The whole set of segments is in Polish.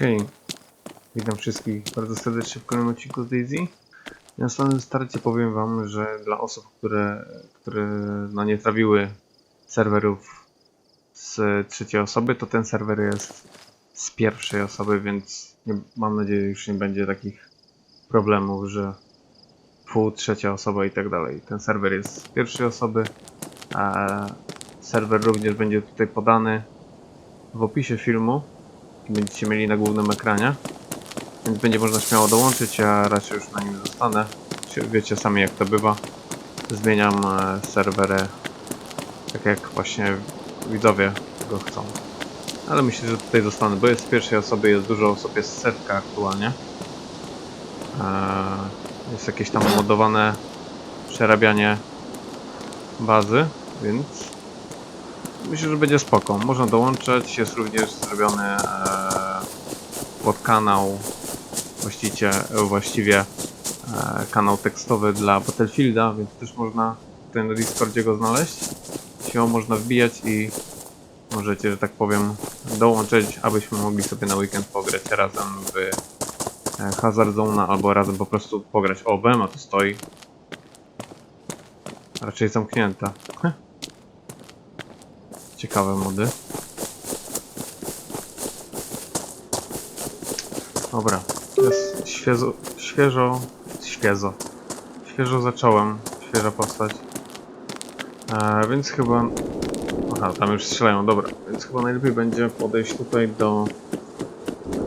Okej. Witam wszystkich bardzo serdecznie w kolejnym odcinku z Daisy. Na samym starcie powiem wam, że dla osób, które, które no nie trawiły serwerów z trzeciej osoby, to ten serwer jest z pierwszej osoby, więc nie, mam nadzieję, już nie będzie takich problemów, że pół, trzecia osoba i tak dalej. Ten serwer jest z pierwszej osoby, a serwer również będzie tutaj podany w opisie filmu będziecie mieli na głównym ekranie. Więc będzie można śmiało dołączyć, ja raczej już na nim zostanę. Wiecie sami jak to bywa. Zmieniam e, serwery tak jak właśnie widzowie go chcą. Ale myślę, że tutaj zostanę, bo jest z pierwszej osoby, jest dużo osób, jest setka aktualnie. Eee, jest jakieś tam modowane przerabianie bazy, więc Myślę, że będzie spoko. Można dołączać. Jest również zrobiony e, podkanał, właściwie, właściwie e, kanał tekstowy dla Battlefielda, więc też można w tym Discordzie go znaleźć. Siłą można wbijać i możecie, że tak powiem, dołączyć, abyśmy mogli sobie na weekend pograć razem w e, Hazard Zone albo razem po prostu pograć OBM, a to stoi. Raczej zamknięta. Ciekawe mody. Dobra, jest świeżo, świeżo, świeżo, świeżo zacząłem, świeża postać. E, więc chyba, aha, tam już strzelają, dobra, więc chyba najlepiej będzie podejść tutaj do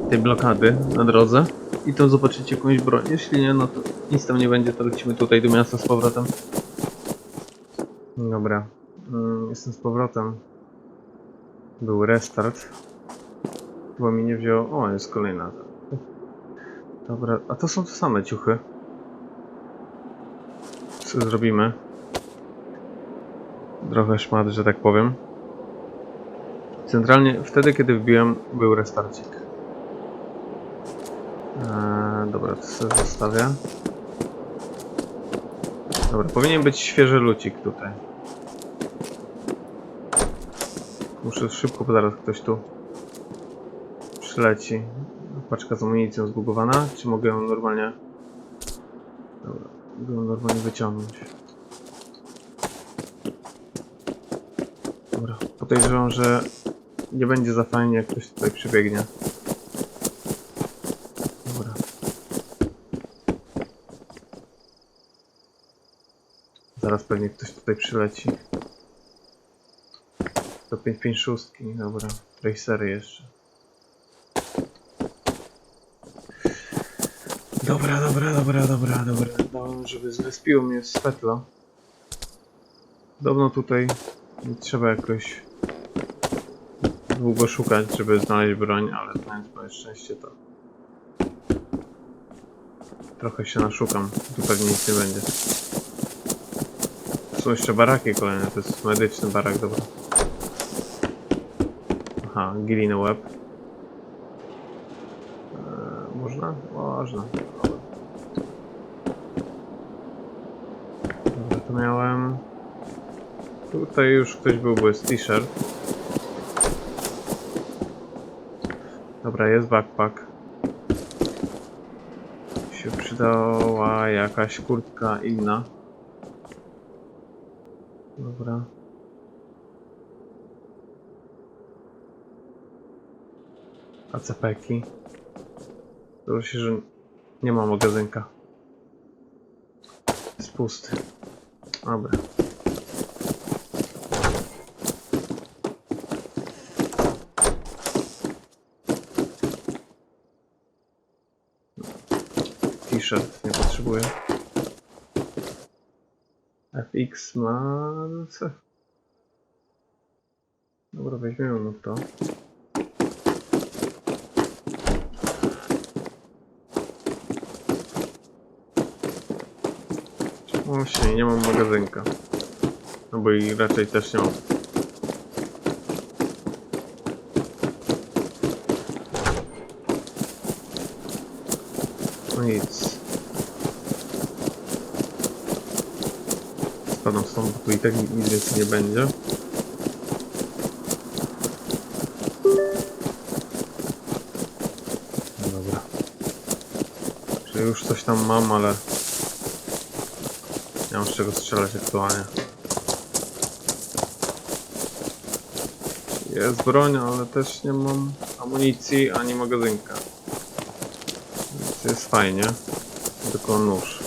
tej blokady na drodze i tam zobaczycie jakąś broń. Jeśli nie, no to nic tam nie będzie, to lecimy tutaj do miasta z powrotem. Dobra, mm, jestem z powrotem. Był restart. Chyba mi nie wziął. O, jest kolejna. Dobra, a to są te same ciuchy. Co zrobimy? Trochę szmat, że tak powiem. Centralnie wtedy, kiedy wbiłem, był restarcik. Eee, dobra, to sobie zostawię. Dobra, powinien być świeży lucik tutaj. Muszę szybko, bo zaraz ktoś tu przyleci. Paczka z amunicją zbugowana. Czy mogę ją normalnie... Dobra, mogę ją normalnie wyciągnąć. Dobra, podejrzewam, że nie będzie za fajnie, jak ktoś tutaj przybiegnie. Dobra. Zaraz pewnie ktoś tutaj przyleci. To 556, dobra. Racery jeszcze. Dobra, dobra, dobra, dobra, dobra. Dałem, żeby zrespiło mnie svetlo. Podobno tutaj nie trzeba jakoś długo szukać, żeby znaleźć broń, ale znając moje szczęście to trochę się naszukam. Tu pewnie nic nie będzie. Są jeszcze baraki kolejne, to jest medyczny barak, dobra. Aha, Giliny Web. Eee, można? Można. Dobra. To miałem... Tutaj już ktoś był, jest t-shirt. Dobra, jest backpack. Się przydała jakaś kurtka inna. Dobra. ACP-ki. Zdało się, że nie ma magazynka. Jest pusty. Dobra. T-shirt nie potrzebuję. FX ma... Dobra, weźmiemy no to. Właśnie, nie mam magazynka. No bo i raczej też nie mam. No nic. Spadam stąd, bo tu i tak nic więcej nie będzie. już coś tam mam, ale nie mam z czego strzelać aktualnie. Jest broń, ale też nie mam amunicji ani magazynka. Więc jest fajnie. Tylko nóż.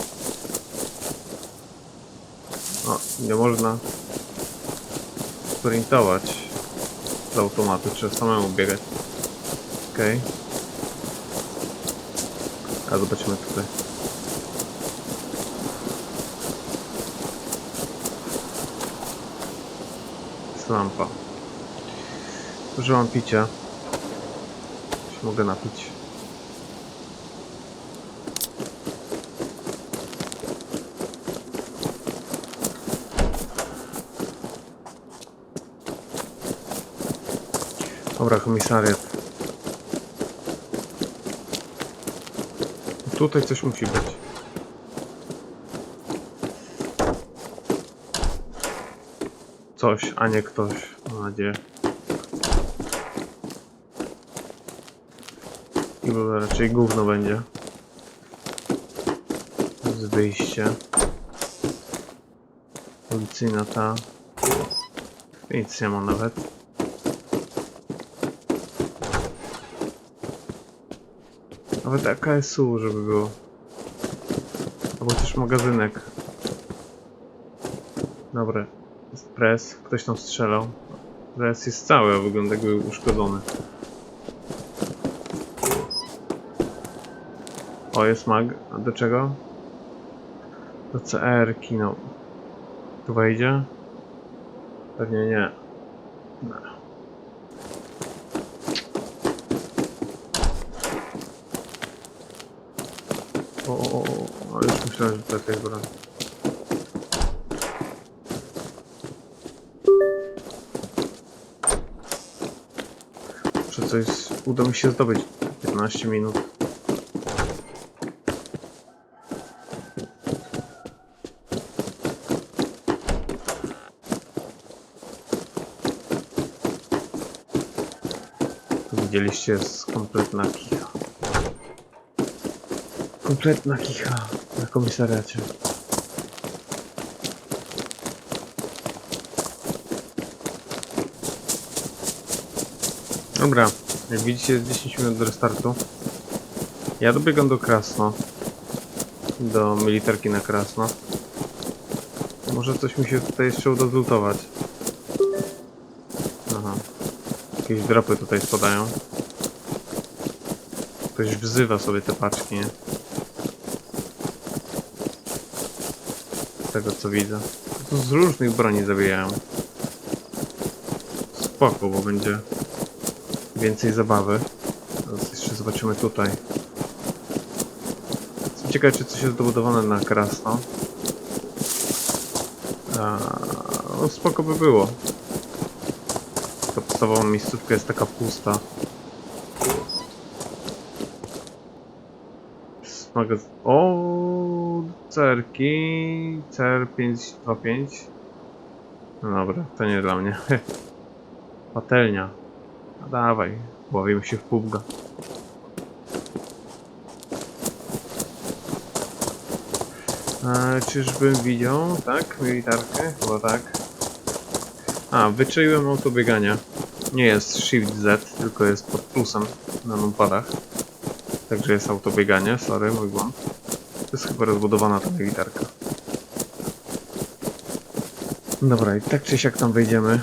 O, nie można sprintować z automatu, trzeba samemu biegać. Okej. A zobaczymy tutaj. Jest lampa. Użyłam picia. Się mogę napić. Dobra, komisariat. Tutaj coś musi być. Coś, a nie ktoś. Mam nadzieję. I bo raczej gówno będzie. Jest wyjście. Policyjna ta. Nic nie ma nawet. Nawet AKSU, żeby było. Albo też magazynek. Dobra. Jest pres. Ktoś tam strzelał. Pres jest cały, a wygląda jakby uszkodzony. O, jest mag. A do czego? Do CR-ki, no. Tu wejdzie? Pewnie nie. No. O, o, o, ale już myślałem, że to jakaś broń. Muszę coś uda mi się zdobyć. 15 minut. Widzieliście jest kompletna kicha. Kompletna kicha na komisariacie. Dobra, jak widzicie jest 10 minut do restartu. Ja dobiegam do Krasno. Do militarki na Krasno. Może coś mi się tutaj jeszcze uda zlutować. Aha. Jakieś dropy tutaj spadają. Ktoś wzywa sobie te paczki, nie? Z tego co widzę. To z różnych broni zabijają. Spoko, bo będzie więcej zabawy. Teraz jeszcze zobaczymy tutaj. Jestem ciekaw, czy coś jest dobudowane na krasno. A, no spoko by było. Ta podstawowa miejscówka jest taka pusta. Magaz... O, cerki. CR525. No dobra, to nie dla mnie. Patelnia. No dawaj, bawimy się w pubga. E, czyżbym widział, tak? Militarkę? Chyba tak. A, wyczaiłem autobiegania. Nie jest Shift Z, tylko jest pod plusem na numpadach. Także jest autobieganie, sorry, mój błąd. To jest chyba rozbudowana ta militarka. Dobra, i tak czy siak tam wejdziemy.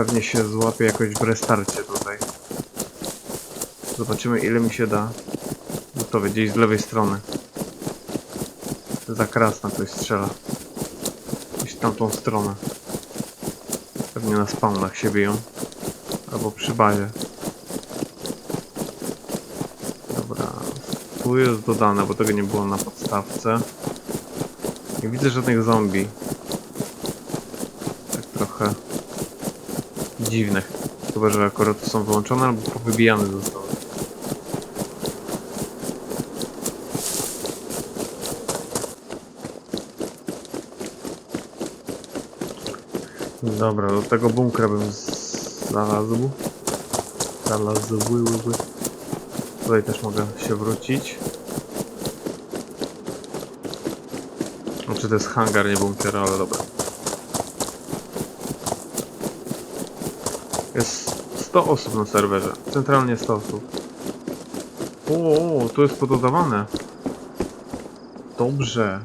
Pewnie się złapie jakoś w restarcie tutaj. Zobaczymy ile mi się da. To gdzieś z lewej strony. Za krasna ktoś strzela. Gdzieś tamtą stronę. Pewnie na spawnach się biją. Albo przy bazie. Dobra. Tu jest dodane, bo tego nie było na podstawce. Nie widzę żadnych zombie. Tak trochę dziwne. Chyba, że akurat są wyłączone albo powybijane zostały. Dobra, do tego bunkra bym znalazł. Znalazł. Tutaj też mogę się wrócić. Znaczy to jest hangar, nie bunkier, ale dobra. Jest 100 osób na serwerze. Centralnie 100 osób. O, tu jest pododawane. Dobrze.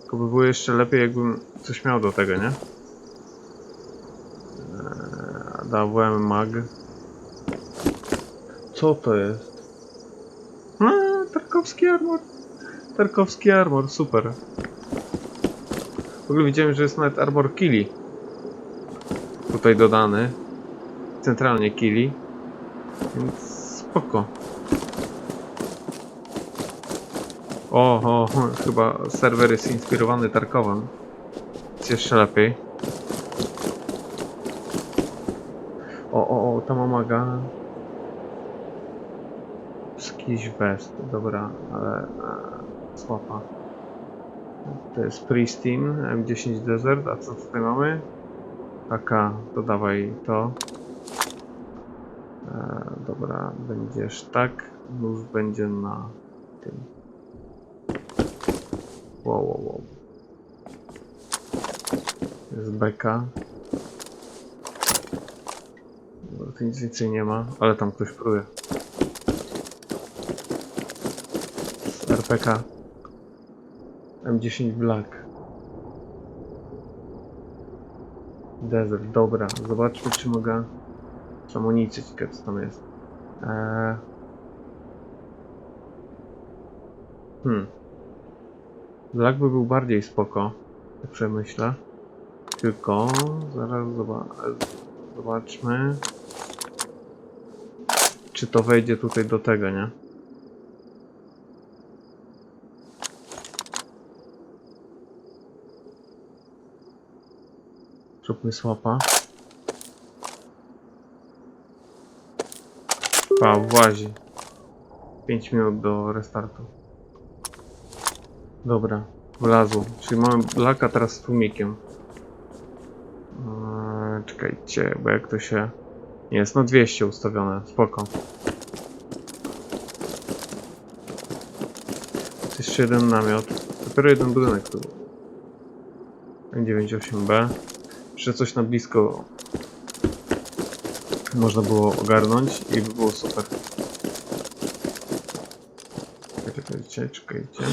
Tylko by było jeszcze lepiej, jakbym coś miał do tego, nie? Eee, mag. Co to jest? A, Tarkowski armor. Tarkowski armor, super. W ogóle widziałem, że jest nawet armor Kili. Tutaj dodany. Centralnie Kili. Więc spoko. O, o, chyba serwer jest inspirowany Tarkowem. Jest jeszcze lepiej. O, o, o, tam omaga. Jakiś west, dobra, ale e, słaba. To jest Pristine, M10 Desert, a co tutaj mamy? Taka, dodawaj to. E, dobra, będziesz tak, nóż będzie na tym. Wow, wow, wow. Jest beka. Dobra, tu nic więcej nie ma, ale tam ktoś pruje. Z RPK. M10 Black. Desert, dobra. Zobaczmy, czy mogę... z Amunicję, ciekawe co tam jest. Eee... Hmm. Black by był bardziej spoko, tak przemyślę. Tylko, zaraz zoba zobaczmy, czy to wejdzie tutaj do tego, nie? Zróbmy swapa. A, włazi. 5 minut do restartu. Dobra, wlazło. Czyli mamy blaka teraz z tłumikiem. Eee, czekajcie, bo jak to się... Jest no 200 ustawione, spoko. Jeszcze jeden namiot. Dopiero jeden budynek tu. N98B. Jeszcze coś na blisko można było ogarnąć i by było super. Czekajcie, czekajcie.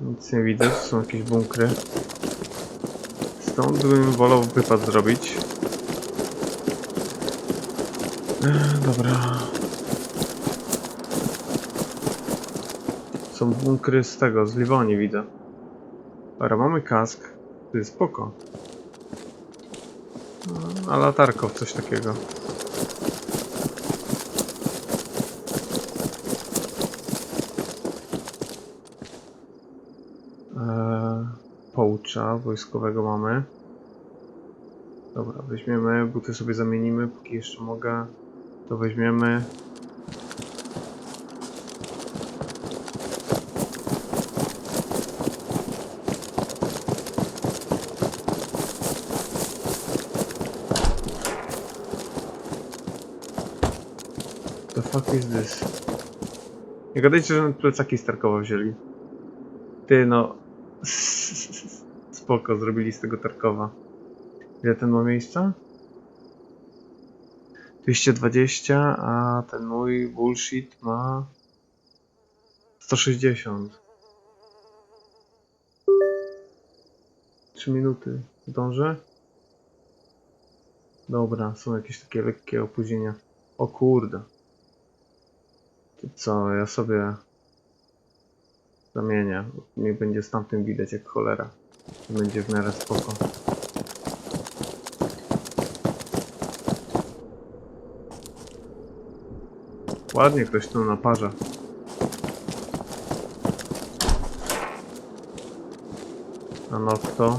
Nic nie widzę, są jakieś bunkry. Stąd bym wolał wypad zrobić. Dobra. Są bunkry z tego, z Liwonii widzę. Dobra, mamy kask. To jest spoko. No, A latarko, coś takiego. Eee, poucza wojskowego mamy. Dobra, weźmiemy, buty sobie zamienimy, póki jeszcze mogę. To weźmiemy. Fuck is this? Nie gadajcie, że plecaki starkowo wzięli. Ty no... Spoko, zrobili z tego Tarkowa. Ile ten ma miejsca? 220, a ten mój bullshit ma 160. 3 minuty. Zdążę? Dobra, są jakieś takie lekkie opóźnienia. O kurde. Co, ja sobie zamienię. Mnie będzie z tamtym widać jak cholera. Będzie w miarę spoko. Ładnie ktoś tu naparza. A no kto?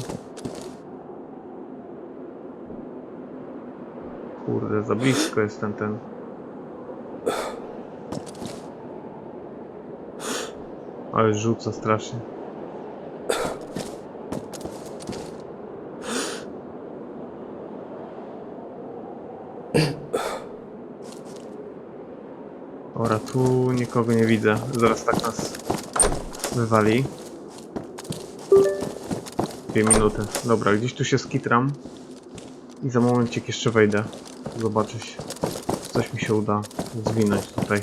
Kurde, za blisko jest ten ten. Ale rzuca strasznie. Ora, tu nikogo nie widzę. Zaraz tak nas wywali. Dwie minuty. Dobra, gdzieś tu się skitram. I za momencik jeszcze wejdę. Zobaczyć, coś mi się uda zwinąć tutaj.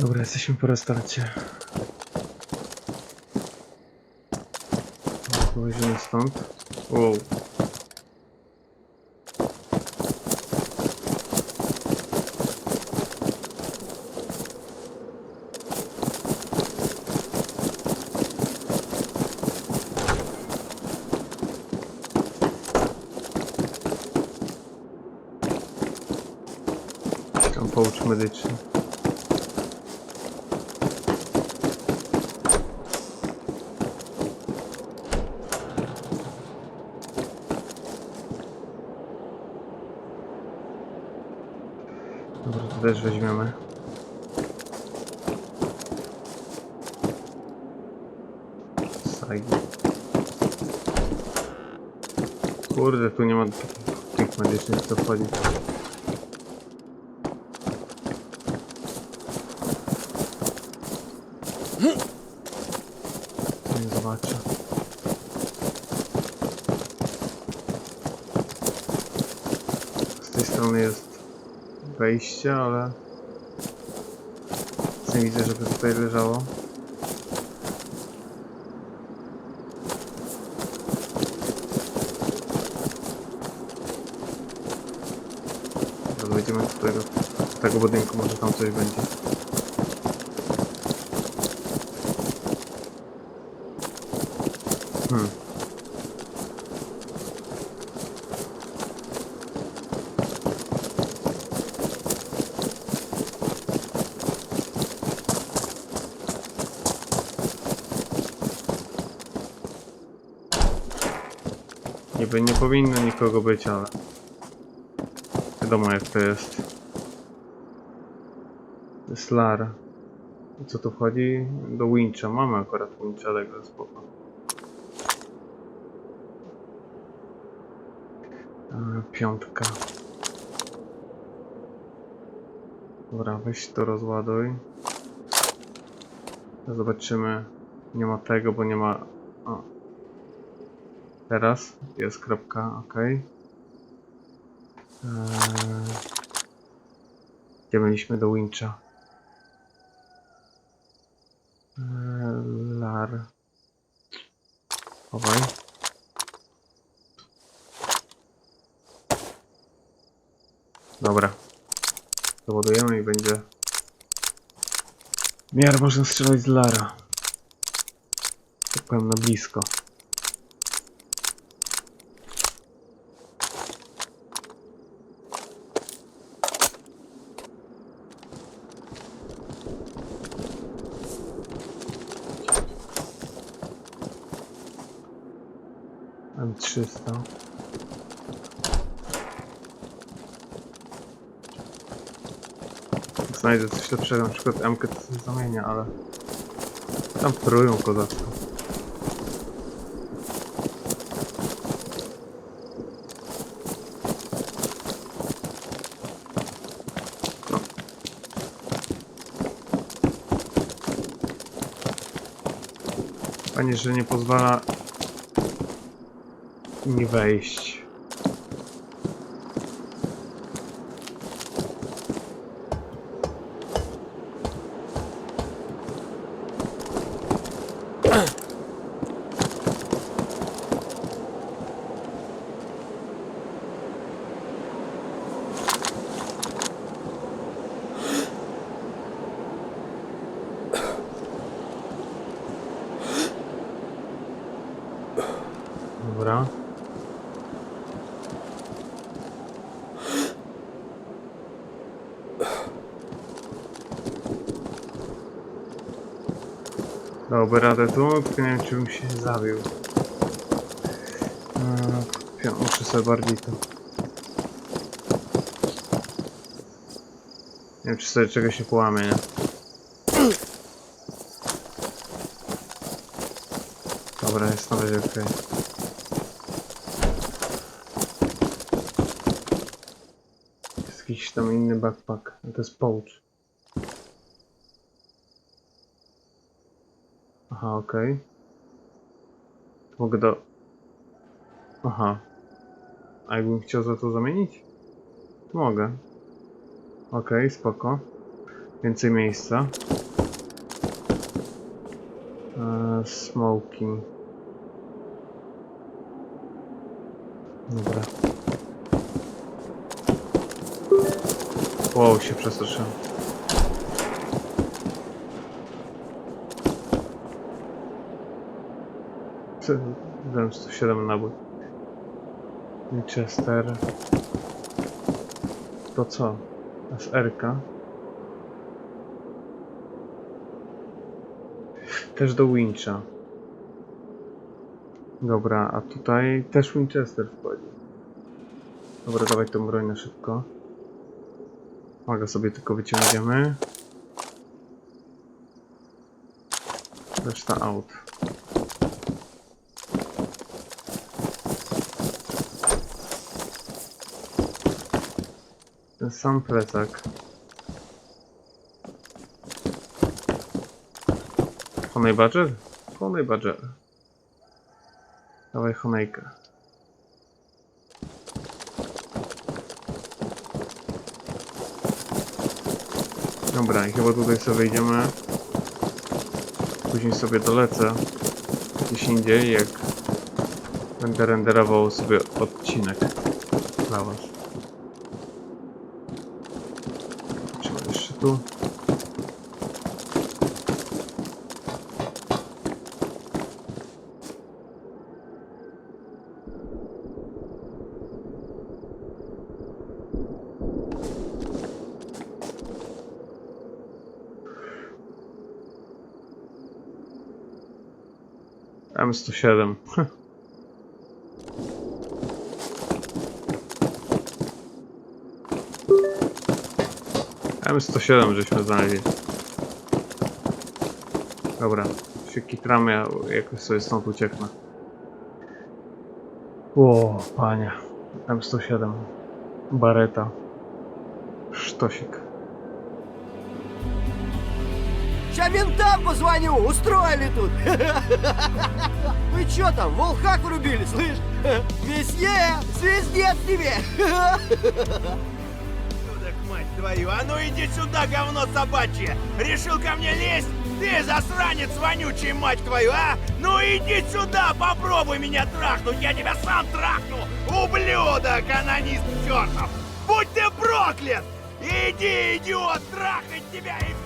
Dobra, jesteśmy po restarcie. Wyjdziemy stąd. Wow. Tam poucz medyczny. To też weźmiemy. Sagi. Kurde, tu nie ma tych medycznych, co wchodzi. Nie zobaczę. Z tej strony jest wejście, ale nie widzę, żeby tutaj leżało. Wejdziemy do tego, do tego budynku, może tam coś będzie. Powinno nikogo być, ale wiadomo jak to jest. I co tu wchodzi? Do wincha. Mamy akurat wincha, także spoko. E, Piątka. Dobra, weź to rozładuj. Zobaczymy. Nie ma tego, bo nie ma... Teraz jest kropka, ok. Eee... Gdzie byliśmy do wincha? Eee, lar. Chowaj. Dobra. Dowodujemy i będzie... W miarę można strzelać z Lara. Tak powiem na blisko. M300. Znajdę coś lepszego, na przykład MK to coś zamienia, ale tam prują kozacko. No. Panie, że nie pozwala mi wejść. Dobra. Dałby radę tu, tylko nie wiem czy bym się zabił. Eee, Muszę sobie bardziej to... Nie wiem czy sobie czegoś się połamie, nie? Dobra, jest na razie okej. Jest jakiś tam inny backpack. To jest pouch. Aha, okej. Mogę do... Aha. A jakbym chciał za to zamienić? To mogę. Okej, spoko. Więcej miejsca. Eee. Dobra. Wow, się przestraszyłem. Dałem 107 nabój. Winchester. To co? SR-ka. Też do Wincha. Dobra, a tutaj też Winchester wchodzi. Dobra, dawaj tą broń na szybko. Uwaga, sobie tylko wyciągniemy. Reszta out. Sam plecak. Honey Badger? Honey Badger. Dawaj honejkę. Dobra, i chyba tutaj sobie wejdziemy. Później sobie dolecę gdzieś indziej, jak będę renderował sobie odcinek dla was. Tu. M107. M107 żeśmy znaleźli. Dobra, się kitramy, ja jakoś sobie stąd ucieknę. O, panie. M107. Bareta. Sztosik. Сейчас ментам позвоню, устроили тут. Вы чё там, волхак врубили, слышь? Месье, звездец тебе. Твою, а ну иди сюда, говно собачье! Решил ко мне лезть? Ты засранец вонючий, мать твою, а? Ну иди сюда, попробуй меня трахнуть, я тебя сам трахну! Ублюдок, анонист чертов! Будь ты проклят! Иди, идиот, трахать тебя и